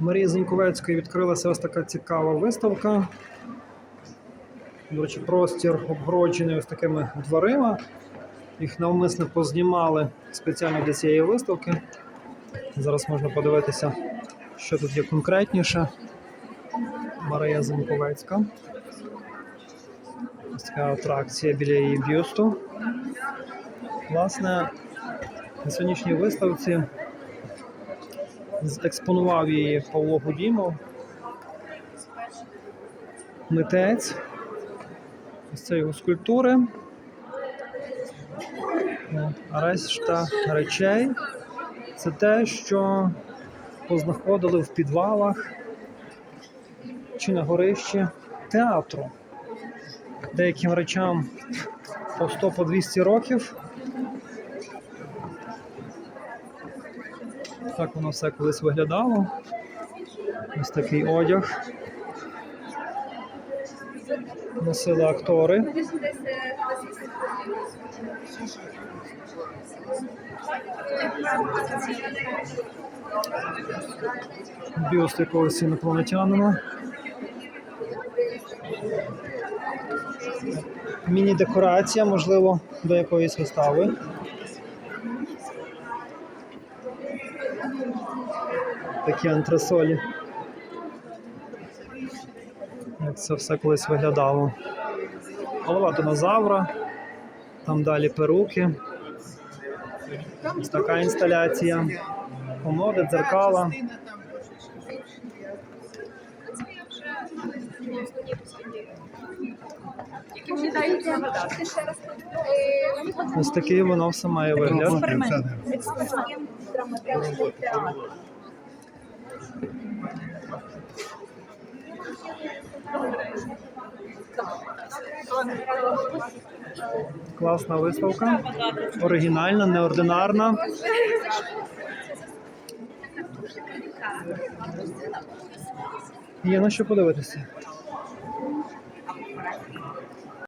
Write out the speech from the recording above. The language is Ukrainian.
Марії Зіньковецької відкрилася ось така цікава виставка. До речі, простір обгороджений ось такими дверима. Їх навмисно познімали спеціально для цієї виставки. Зараз можна подивитися, що тут є конкретніше. Марія Зіньковецька. Ось така атракція біля її бюсту. Власне, на сьогоднішній виставці експонував її Павло Гудімов, митець. Ось це його скульптури. Решта речей це те, що познаходили в підвалах чи на горищі театру. Деяким речам по 100 по 200 років. Так воно все колись виглядало. Ось такий одяг. Носили актори. Бюст якогось інопланетянина. Міні-декорація, можливо, до якоїсь вистави. Такі антресолі. Як це все колись виглядало. Голова динозавра, там далі перуки. Ось така інсталяція. Комоди, дзеркала. Ось такий воно все має вигляд. Класна виставка. Оригінальна, неординарна. Є на що подивитися.